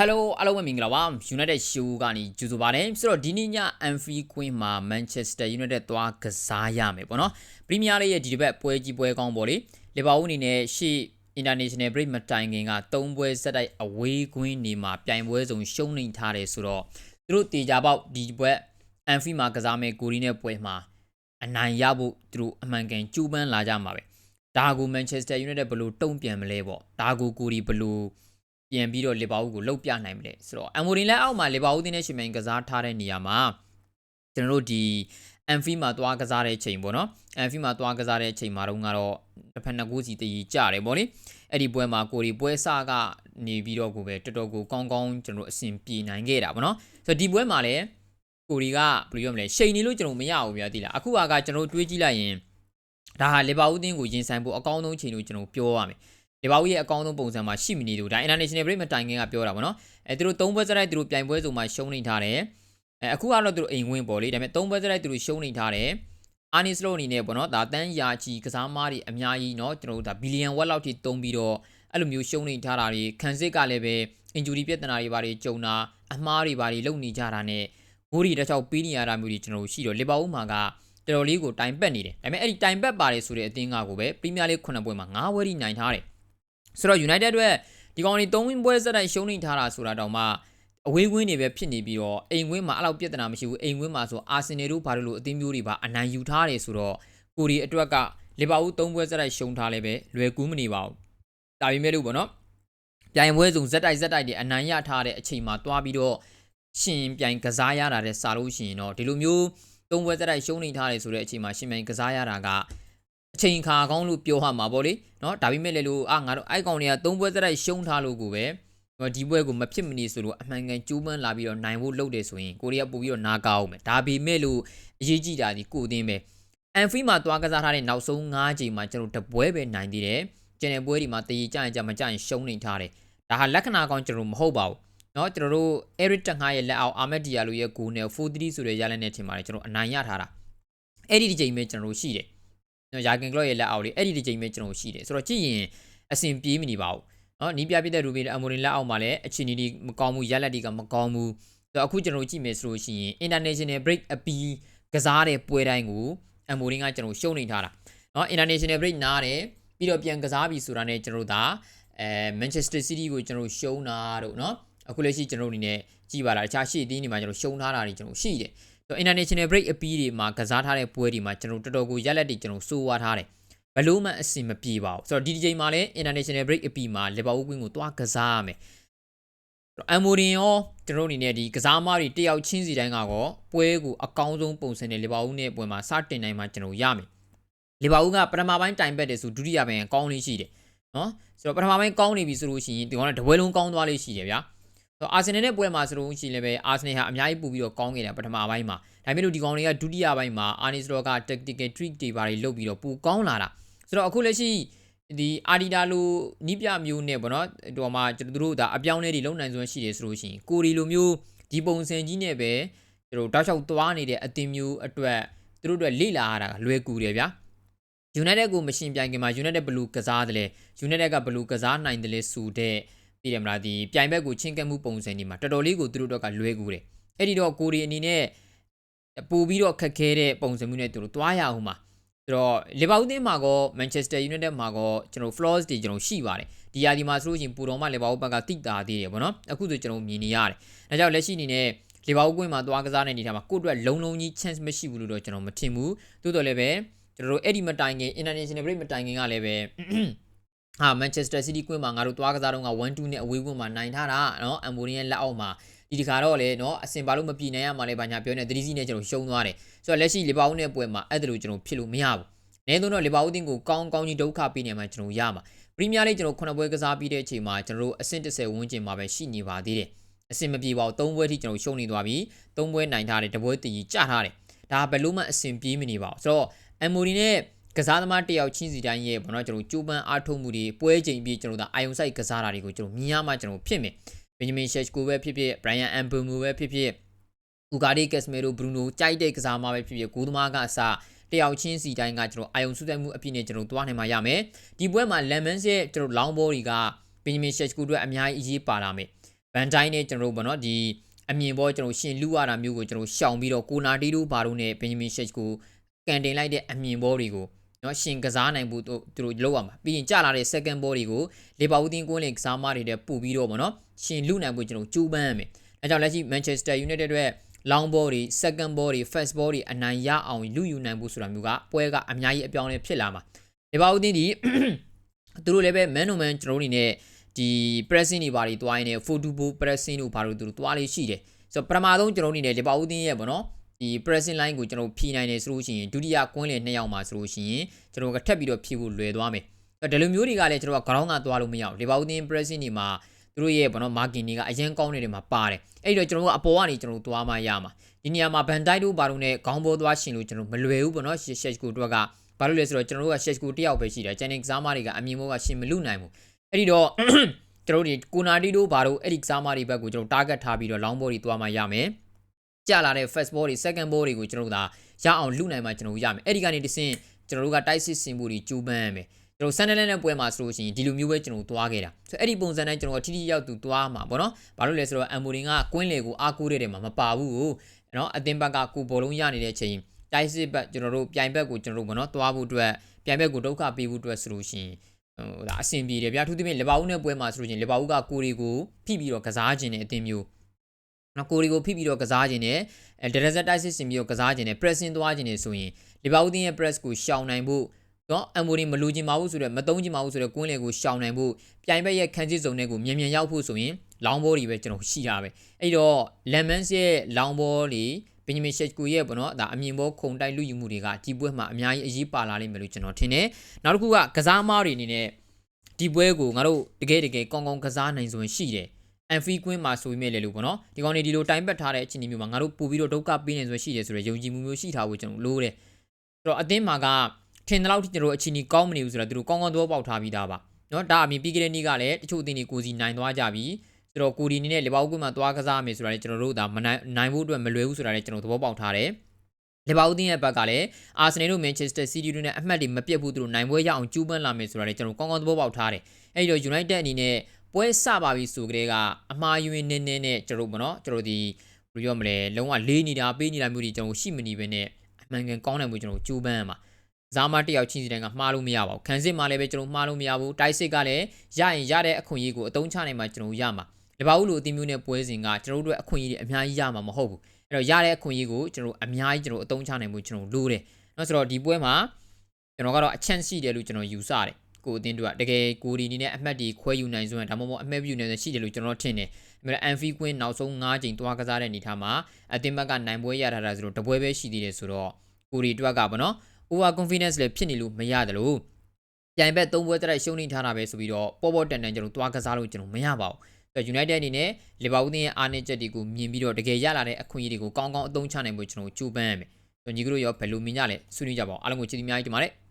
Hello အားလုံးပဲမင်္ဂလာပါ United Show ကနေကြိုဆိုပါတယ်ဆိုတော့ဒီနေ့ည Anfield Queen မှာ Manchester United သွားကစားရမယ်ပေါ့နော် Premier League ရဲ့ဒီတစ်ပတ်ပွဲကြီးပွဲကောင်းပေါ့လေလီဗာပူးအနေနဲ့ရှေ့ International Break မတိုင်ခင်က၃ပွဲဆက်တိုက်အဝေးကွင်းနေမှာပြိုင်ပွဲစုံရှုံးနေထားတယ်ဆိုတော့သူတို့တေချာပေါက်ဒီပွဲ Anfield မှာကစားမယ်ကိုရီနဲ့ပွဲမှာအနိုင်ရဖို့သူတို့အမှန်ကန်ကြိုးပမ်းလာကြမှာပဲဒါကို Manchester United ဘယ်လိုတုံ့ပြန်မလဲပေါ့ဒါကိုကိုရီဘယ်လို ပြန်ပြီးတော့လီဗာပူးကိုလှုပ်ပြနိုင်မလဲဆိုတော့အမ်မိုရင်လက်အောက်မှာလီဗာပူးတင်းနဲ့ရှင်မြိုင်ကစားထားတဲ့နေရာမှာကျွန်တော်တို့ဒီအန်ဖီမှာသွားကစားတဲ့ချိန်ပေါ့နော်အန်ဖီမှာသွားကစားတဲ့ချိန်မှာတော့ကတော့တစ်ဖက်နှစ်ကိုးစီတည်ကြတယ်ပေါ့လေအဲ့ဒီပွဲမှာကိုရီပွဲစကနေပြီးတော့ကိုပဲတော်တော်ကိုကောင်းကောင်းကျွန်တော်တို့အဆင်ပြေနိုင်ခဲ့တာပေါ့နော်ဆိုတော့ဒီပွဲမှာလည်းကိုရီကဘယ်လိုပြောမလဲရှိန်နေလို့ကျွန်တော်မရဘူးဗျာတိလားအခုကကျွန်တော်တို့တွေးကြည့်လိုက်ရင်ဒါဟာလီဗာပူးတင်းကိုရင်ဆိုင်ဖို့အကောင်းဆုံးချိန်လို့ကျွန်တော်ပြောရမယ် ဒီဘာဝီရဲ့အကောင်းဆုံးပုံစံမှာရှိမနေလို့ဒါ international break မတိုင်ခင်ကပြောတာဗောနော်အဲသူတို့၃ပွဲစရိုက်သူတို့ပြိုင်ပွဲစုံမှာရှုံးနေထားတယ်အဲအခုကတော့သူတို့အိမ်ဝင်းပေါ့လေဒါပေမဲ့၃ပွဲစရိုက်သူတို့ရှုံးနေထားတယ်အာနီစလိုအနေနဲ့ပေါ့နော်ဒါတန်းယာချီကစားမားတွေအများကြီးเนาะကျွန်တော်တို့ဒါဘီလီယံဝက်လောက်ထိတုံးပြီးတော့အဲ့လိုမျိုးရှုံးနေထားတာတွေခံစစ်ကလည်းပဲ injury ပြဿနာတွေဘာတွေကြုံတာအမှားတွေဘာတွေလုပ်နေကြတာနဲ့ဂိုးရီတစ်ချောက်ပေးနေရတာမျိုးတွေကျွန်တော်တို့ရှိတော့လီဗာပူးမှာကတော်တော်လေးကိုတိုင်ပတ်နေတယ်ဒါပေမဲ့အဲ့ဒီတိုင်ပတ်ပါတယ်ဆိုတဲ့အသင်းကကိုပဲပရီးမီးယားလိ9ပွဲမှာ9ပွဲထိနိုင်ထားတယ် ဆိုတော့ United အတွက်ဒီကောင်တွေ၃ဝင်းပွဲစတိုက်ရှုံးနေထားတာဆိုတာတောင်မှအဝေးကွင်းတွေပဲဖြစ်နေပြီးတော့အိမ်ကွင်းမှာအဲ့လောက်ပြဿနာမရှိဘူးအိမ်ကွင်းမှာဆိုအာဆင်နယ်တို့ဘာလို့လို့အသင်းမျိုးတွေပါအနိုင်ယူထားတယ်ဆိုတော့ကိုရီအတွက်ကလီဗာပူး၃ပွဲစတိုက်ရှုံးထားလဲပဲလွယ်ကူးမနေပါဘူးဒါပေမဲ့လို့ပေါ့နော်ပြိုင်ပွဲစုံဇက်တိုက်ဇက်တိုက်တွေအနိုင်ရထားတဲ့အချိန်မှာတွားပြီးတော့ရှင်ပြိုင်ကစားရတာတဲ့စားလို့ရှိရင်တော့ဒီလိုမျိုးသုံးပွဲစတိုက်ရှုံးနေထားတယ်ဆိုတဲ့အချိန်မှာရှင်ပြိုင်ကစားရတာက အချိန်ခါကောင်းလို့ပြောဟာမှာပေါ့လေเนาะဒါပေမဲ့လည်းလို့အာငါတို့အိုက်ကောင်တွေကသုံးပွဲစတိုက်ရှုံးထားလို့ကိုပဲဒီပွဲကိုမဖြစ်မနေဆိုလို့အမှန်ကန်ကျိုးပန်းလာပြီးတော့နိုင်ဖို့လုပ်တယ်ဆိုရင်ကိုရီးယားပို့ပြီးတော့နာကာအောင်မယ်ဒါပေမဲ့လို့အရေးကြီးတာဒီကိုအသင်းပဲအန်ဖီမှာသွားကစားထားတဲ့နောက်ဆုံး၅ချိန်မှာကျွန်တော်တပွဲပဲနိုင်သေးတယ်ကျန်တဲ့ပွဲတွေမှာတည်ကြရင်ကြမကြရင်ရှုံးနေထားတယ်ဒါဟာလက္ခဏာကောင်းကျွန်တော်မဟုတ်ပါဘူးเนาะကျွန်တော်တို့ Eric Ten Hag ရဲ့လက်အောက်အာမက်ဒီယာလိုရဲ့ဂိုးနဲ့4-3ဆိုတဲ့ရလနဲ့ထင်ပါတယ်ကျွန်တော်အနိုင်ရထားတာအဲ့ဒီဒီချိန်ပဲကျွန်တော်တို့ရှိတယ် နော်ယာကင်ကလော့ရဲ့လက်အောက်လေးအဲ့ဒီဒီချိန်ပဲကျွန်တော်ရှိတယ်ဆိုတော့ကြည့်ရင်အဆင်ပြေးမနေပါဘူးနော်နီးပြပြတဲ့ရူဘီအမိုရင်လက်အောက်မှာလည်းအခြေအနေဒီမကောင်းဘူးရက်လက်ဒီကမကောင်းဘူးဆိုတော့အခုကျွန်တော်ကြည့်မယ်ဆိုလို့ရှိရင် international break အပီးကစားတဲ့ပွဲတိုင်းကိုအမိုရင်ကကျွန်တော်ရှုံနေထားတာနော် international break နားတယ်ပြီးတော့ပြန်ကစားပြီဆိုတာနဲ့ကျွန်တော်တို့ဒါအဲ Manchester City ကိုကျွန်တော်ရှုံးတာတို့နော်အခုလက်ရှိကျွန်တော်အနေနဲ့ကြည်ပါလားတခြားရှေ့အသင်းတွေမှာကျွန်တော်ရှုံးထားတာတွေကျွန်တော်ရှိတယ် ဆို international break အပီးတွေမှာကစားထားတဲ့ပွဲတွေမှာကျွန်တော်တော်တော်ကိုရက်လက်တွေကျွန်တော်စိုးဝါးထားတယ်ဘလို့မှအဆင်မပြေပါဘူးဆိုတော့ဒီဒီချိန်မှာလည်း international break အပီးမှာလီဗာပူးကွင်းကိုတွားကစားရမယ်အမ်မိုရင်ရောကျွန်တော်အနေနဲ့ဒီကစားမတွေတယောက်ချင်းစီတိုင်းကတော့ပွဲကိုအကောင်းဆုံးပုံစံနဲ့လီဗာပူးနဲ့ပွဲမှာစတင်နိုင်မှကျွန်တော်ရမယ်လီဗာပူးကပထမပိုင်းတိုင်ပတ်တယ်ဆိုဒုတိယပိုင်းကောင်းလေးရှိတယ်နော်ဆိုတော့ပထမပိုင်းကောင်းနေပြီဆိုလို့ရှိရင်ဒီကောင်ကတပွဲလုံးကောင်းသွားလေးရှိတယ်ဗျာ ဆိုအာဆင်နယ်နဲ့ပွဲမှာဆိုလို့ရှိရင်လည်းပဲအာဆင်နယ်ဟာအများကြီးပူပြီးတော့ကောင်းခဲ့တယ်ပထမပိုင်းမှာဒါပေမဲ့လို့ဒီကောင်တွေကဒုတိယပိုင်းမှာအာနီစတော့က tactical trick တွေပါတွေလုပ်ပြီးတော့ပူကောင်းလာတာဆိုတော့အခုလက်ရှိဒီအာဒီတာလိုနီးပြမျိုးနဲ့ပေါ့နော်ဟိုမှာကျွန်တော်တို့ဒါအပြောင်းလဲတွေလုံနိုင်စွမ်းရှိတယ်ဆိုလို့ရှိရင်ကိုရီလိုမျိုးဒီပုံစံကြီးနဲ့ပဲကျွန်တော်တောက်လျှောက်သွားနေတဲ့အတင်မျိုးအတွက်သူတို့အတွက်လေ့လာရတာလွယ်ကူတယ်ဗျာ United ကိုမရှင်ပြိုင်ခင်မှာ United ဘလူးကစားတယ်လေ United ကဘလူးကစားနိုင်တယ်လေဆိုတဲ့ သိတယ်မလားဒီပြိုင်ဘက်ကိုချင်းကပ်မှုပုံစံတွေမှာတော်တော်လေးကိုသူတို့တော့ကလွဲကူတယ်အဲ့ဒီတော့ကိုရီအနေနဲ့ပို့ပြီးတော့ခက်ခဲတဲ့ပုံစံမျိုးနဲ့သူတို့တွားရအောင်မှာဆိုတော့လီဗာပူးသင်းမှာကော Manchester United မှာကောကျွန်တော် flaws တွေကျွန်တော်ရှိပါတယ်ဒီယာဒီမှာဆိုလို့ရှိရင်ပူတော်မှလီဗာပူးဘက်ကတိတာသေးတယ်ဗောနော်အခုဆိုကျွန်တော်မြင်နေရတယ်ဒါကြောင့်လက်ရှိအနေနဲ့လီဗာပူးကွင်းမှာသွားကစားနေနေတာမှာကိုယ့်အတွက်လုံလုံကြီး chance မရှိဘူးလို့တော့ကျွန်တော်မထင်ဘူးတိုးတော်လည်းပဲကျွန်တော်တို့အဲ့ဒီမတိုင်ခင် international break မတိုင်ခင်ကလည်းပဲ ဟာမန်ချက်စတာစီးတီးကွင်းမှာငါတို့သွားကစားတော့က1-2နဲ့အဝေးကွင်းမှာနိုင်ထားတာနော်အမ်ဘိုရီရဲ့လက်အောက်မှာဒီဒီခါတော့လေနော်အစင်ပါလို့မပြေနိုင်ရမှလည်းဘာညာပြောနေသတိစီနဲ့ကျွန်တော်ရှုံးသွားတယ်ဆိုတော့လက်ရှိလီဗာပူးနဲ့ပွဲမှာအဲ့ဒါလို့ကျွန်တော်ဖြစ်လို့မရဘူးနေတော့တော့လီဗာပူးတင်းကိုကောင်းကောင်းကြီးဒုက္ခပေးနေမှကျွန်တော်ရမှာပရီးမီးယားလိကျွန်တော်ခုနှစ်ပွဲကစားပြီးတဲ့အချိန်မှာကျွန်တော်တို့အဆင့်30ဝန်းကျင်မှာပဲရှိနေပါသေးတယ်အဆင်မပြေပါဘူး၃ပွဲထိကျွန်တော်ရှုံးနေသွားပြီ၃ပွဲနိုင်ထားတယ်တပွဲတည်ကြီးကြထားတယ်ဒါဘယ်လို့မှအဆင်ပြေးမနေပါဘူးဆိုတော့အမ်မိုဒီနဲ့ ကစားသမားတယောက်ချင်းစီတိုင်းရဲ့ဘောနော်ကျွန်တော်ကျိုးပန်းအားထုတ်မှုတွေပွဲချိန်ပြီးကျွန်တော်တို့အာယုံဆိုင်ကစားတာတွေကိုကျွန်တော်မြင်ရမှကျွန်တော်ဖြစ်မယ်ဘင်ဂျမင်ရှက်ကိုပဲဖြစ်ဖြစ်ဘရိုင်ယန်အမ်ဘူမူပဲဖြစ်ဖြစ်ဥကာဒီကက်စမေရိုဘရူနိုကြိုက်တဲ့ကစားသမားပဲဖြစ်ဖြစ်ဂိုးသမားကအစားတယောက်ချင်းစီတိုင်းကကျွန်တော်အာယုံစုတိုက်မှုအပြည့်နဲ့ကျွန်တော်တွားနိုင်မှာရမယ်ဒီပွဲမှာလမ်မန်စ်ရဲ့ကျွန်တော်လောင်းဘောတွေကဘင်ဂျမင်ရှက်ကိုအတွက်အများကြီးအရေးပါလာမယ်ဘန်တိုင်းနဲ့ကျွန်တော်တို့ဗောနော်ဒီအမြင်ပေါ်ကျွန်တော်ရှင်လူရတာမျိုးကိုကျွန်တော်ရှောင်ပြီးတော့ကိုနာတီတို့ဘာတို့နဲ့ဘင်ဂျမင်ရှက်ကိုကန်တင်လိုက်တဲ့အမြင်ပေါ်တွေကို နော်ရှင်ကစားနိုင်ဖို့သူတို့လောက်ရမှာပြီးရင်ကြာလာတဲ့ second ball တွေကိုလေဘာဦးတင်ကွင်းလင်ကစားမတွေတဲ့ပို့ပြီးတော့ဗောနော်ရှင်လူနိုင်ဖို့ကျွန်တော်ကြိုးပမ်းရမယ်အဲကြောင့်လက်ရှိ Manchester United အတွက် long ball တွေ second ball တွေ first ball တွေအနိုင်ရအောင်လူယူနိုင်ဖို့ဆိုတာမျိုးကပွဲကအများကြီးအပြောင်းအလဲဖြစ်လာမှာလေဘာဦးတင်ဒီသူတို့လည်းပဲ man to man ကျွန်တော်တို့အနေနဲ့ဒီ pressing တွေဘာတွေတွားရင်းနဲ့ photo ball pressing တို့ဘာလို့သူတို့တွားလေးရှိတယ်ဆိုတော့ပထမဆုံးကျွန်တော်တို့အနေနဲ့လေဘာဦးတင်ရဲ့ဗောနော် ဒီ pressing line ကိုကျွန်တော်ဖြီးနိုင်တယ်ဆိုလို့ရှိရင်ဒုတိယကွင်းလေနှစ်ယောက်မှာဆိုလို့ရှိရင်ကျွန်တော်ကထပ်ပြီးတော့ဖြီးဖို့လွယ်သွားမယ်အဲ့ဒါလိုမျိုးတွေကလည်းကျွန်တော်က ground ကသွားလို့မရဘူးလေဘာဦးတင် pressing တွေမှာသူတို့ရဲ့ဗောနော် marking တွေကအရင်ကောင်းနေတယ်မှာပါတယ်အဲ့တော့ကျွန်တော်တို့ကအပေါ်ကနေကျွန်တော်တို့သွားမှရမှာဒီနေရာမှာ van dijk တို့ဘာလို့ ਨੇ ခေါင်းပေါ်သွားရှင်လို့ကျွန်တော်မလွယ်ဘူးဗောနော် shit ကိုတို့ကဘာလို့လဲဆိုတော့ကျွန်တော်တို့က shit ကိုတယောက်ပဲရှိတယ်ကျန်တဲ့ကစားမတွေကအမြင်ပေါ်ကရှင်မလူနိုင်ဘူးအဲ့ဒီတော့ကျွန်တော်တို့ဒီကိုနာတီတို့ဘာလို့အဲ့ဒီကစားမတွေဘက်ကိုကျွန်တော် target ထားပြီးတော့ long ball တွေသွားမှရမယ် ကြာလာတဲ့ first ball တွေ second ball တွေကိုကျွန်တော်တို့ဒါရအောင်လူနိုင်မှကျွန်တော်တို့ရမယ်အဲ့ဒီကနေတစ်ဆင့်ကျွန်တော်တို့ကတိုက်စစ်စင်မှုတွေကြိုးပမ်းရမယ်ကျွန်တော်ဆန်နယ်နဲ့ပွဲမှာဆိုလို့ရှိရင်ဒီလိုမျိုးပဲကျွန်တော်တို့သွားခဲ့တာဆိုအဲ့ဒီပုံစံနဲ့ကျွန်တော်ကထိထိရောက်သူသွားမှာဗောနော်ဘာလို့လဲဆိုတော့အမ်မိုရင်ကကွင်းလေကိုအားကိုးတဲ့တယ်မှာမပါဘူးကိုနော်အသင်းဘက်ကကိုဘောလုံးရနေတဲ့ချိန်တိုက်စစ်ဘက်ကျွန်တော်တို့ပြိုင်ဘက်ကိုကျွန်တော်တို့ဗောနော်သွားဖို့အတွက်ပြိုင်ဘက်ကိုဒုက္ခပေးဖို့အတွက်ဆိုလို့ရှိရင်ဟိုဒါအဆင်ပြေတယ်ဗျာထူးသဖြင့်လေဘာဦးနဲ့ပွဲမှာဆိုလို့ရှိရင်လေဘာဦးကကိုရီကိုဖိပြီးတော့ကစားခြင်းတဲ့အသင်းမျိုး နော်ကိုရီကိုဖိပြီးတော့ကစားခြင်းနဲ့အဲဒရက်ဆက်တိုက်စစ်စင်ပြီးတော့ကစားခြင်းနဲ့ pressing သွားခြင်းနဲ့ဆိုရင်လေဘာဦးတင်းရဲ့ press ကိုရှောင်နိုင်ဖို့နော်အမ်မိုရီမလူချင်ပါဘူးဆိုတော့မတုံးချင်ပါဘူးဆိုတော့ကွင်းလေကိုရှောင်နိုင်ဖို့ပြိုင်ဘက်ရဲ့ခန်းစစ်စုံတွေကိုမြန်မြန်ရောက်ဖို့ဆိုရင်လောင်းဘောတွေပဲကျွန်တော်ရှိတာပဲအဲ့တော့ lemons ရဲ့လောင်းဘောတွေဘင်ဂျမင်ရှက်ကူရဲ့ပေါ့နော်ဒါအမြင်ဘောခုံတိုက်လူယူမှုတွေကဒီပွဲမှာအများကြီးအရေးပါလာလိမ့်မယ်လို့ကျွန်တော်ထင်တယ်နောက်တစ်ခုကကစားမားတွေအနေနဲ့ဒီပွဲကိုငါတို့တကယ်တကယ်ကောင်းကောင်းကစားနိုင်စွမ်းရှိတယ် အန်ဖီကွင်းမှာဆိုပြီးမြဲလေလို့ပေါ့နော်ဒီကောင်တွေဒီလိုတိုင်ပတ်ထားတဲ့အခြေအနေမျိုးမှာငါတို့ပို့ပြီးတော့ဒုက္ခပေးနေစွမ်းရှိတယ်ဆိုတော့ယုံကြည်မှုမျိုးရှိထားဖို့ကျွန်တော်လိုတယ်ဆိုတော့အသင်းမှာကထင်တဲ့လောက်ထိကျွန်တော်အခြေအနေကောင်းမနေဘူးဆိုတော့သူတို့ကောင်းကောင်းသဘောပေါက်ထားပြီးသားပါနော်ဒါအပြင်ပြီးခဲ့တဲ့နေ့ကလည်းတချို့အသင်းတွေကိုစီနိုင်သွားကြပြီဆိုတော့ကိုဒီအနေနဲ့လေဘောက်ကွင်းမှာသွားကစားမယ်ဆိုတာလေကျွန်တော်တို့ဒါမနိုင်နိုင်ဖို့အတွက်မလွယ်ဘူးဆိုတာလေကျွန်တော်သဘောပေါက်ထားတယ်လေဘောက်အသင်းရဲ့ဘက်ကလည်းအာဆင်နယ်တို့မန်ချက်စတာစီးတီးတို့နဲ့အမှတ်တွေမပြတ်ဘူးသူတို့နိုင်ပွဲရအောင်ကြိုးပမ်းလာမယ်ဆိုတာလေကျွန်တော်ကောင်းကောင်းသဘောပေါက်ထားတယ်အဲ့ဒီတော့ United အနေနဲ့ ပွဲစပါပြီဆိုကြတဲ့ကအမှားယွင်းနေနေနဲ့ကျွန်တော်တို့မနော်ကျွန်တော်ဒီဘယ်လိုပြောမလဲလုံးဝလေးနေတာပေးနေတာမျိုးတွေကျွန်တော်ရှိမနေဘဲနဲ့အမှန်ကန်ကောင်းတယ်မျိုးကျွန်တော်ကြိုးပမ်းရမှာဇာမတယောက်ချင်းစီတိုင်းကမှားလို့မရပါဘူးခန်းစစ်မှာလည်းပဲကျွန်တော်မှားလို့မရဘူးတိုက်စစ်ကလည်းရရင်ရတဲ့အခွင့်အရေးကိုအသုံးချနိုင်မှကျွန်တော်ရမှာလေဘာဘူးလို့အသင်းမျိုးနဲ့ပွဲစဉ်ကကျွန်တော်တို့အခွင့်အရေးတွေအများကြီးရမှာမဟုတ်ဘူးအဲ့တော့ရတဲ့အခွင့်အရေးကိုကျွန်တော်အများကြီးကျွန်တော်အသုံးချနိုင်မှုကျွန်တော်လိုတယ်နော်ဆိုတော့ဒီပွဲမှာကျွန်တော်ကတော့အချမ်းရှိတယ်လို့ကျွန်တော်ယူဆတယ် ကိုအသင်းတို့ကတကယ်ကိုဒီအနေနဲ့အမှတ်တွေခွဲယူနိုင်စွမ်းဒါမှမဟုတ်အမှတ်ပြုနိုင်စွမ်းရှိတယ်လို့ကျွန်တော်ထင်တယ်။ဒါပေမဲ့အန်ဖီကွင်းနောက်ဆုံး9ချိန်တွားကစားတဲ့အနေထားမှာအသင်းဘက်ကနိုင်ပွဲရထားတာဆိုတော့တပွဲပဲရှိသေးတယ်ဆိုတော့ကိုဒီအတွက်ကပေါ့နော်။ over confidence လည်းဖြစ်နေလို့မရတယ်လို့ပြိုင်ဘက်၃ပွဲတိုက်ရှုံးနေထားတာပဲဆိုပြီးတော့ပေါ်ပေါ်တန်တန်ကျွန်တော်တွားကစားလို့ကျွန်တော်မရပါဘူး။ဆိုတော့ United အနေနဲ့လီဗာပူးရဲ့အားနည်းချက်တွေကိုမြင်ပြီးတော့တကယ်ရလာတဲ့အခွင့်အရေးတွေကိုကောင်းကောင်းအသုံးချနိုင်ဖို့ကျွန်တော်ကြိုးပမ်းရမယ်။ဆိုတော့ညီကတို့ရောဘယ်လိုမြင်ကြလဲဆွေးနွေးကြပါဦးအားလုံးကိုချစ်တီအများကြီးတင်ပါတယ်။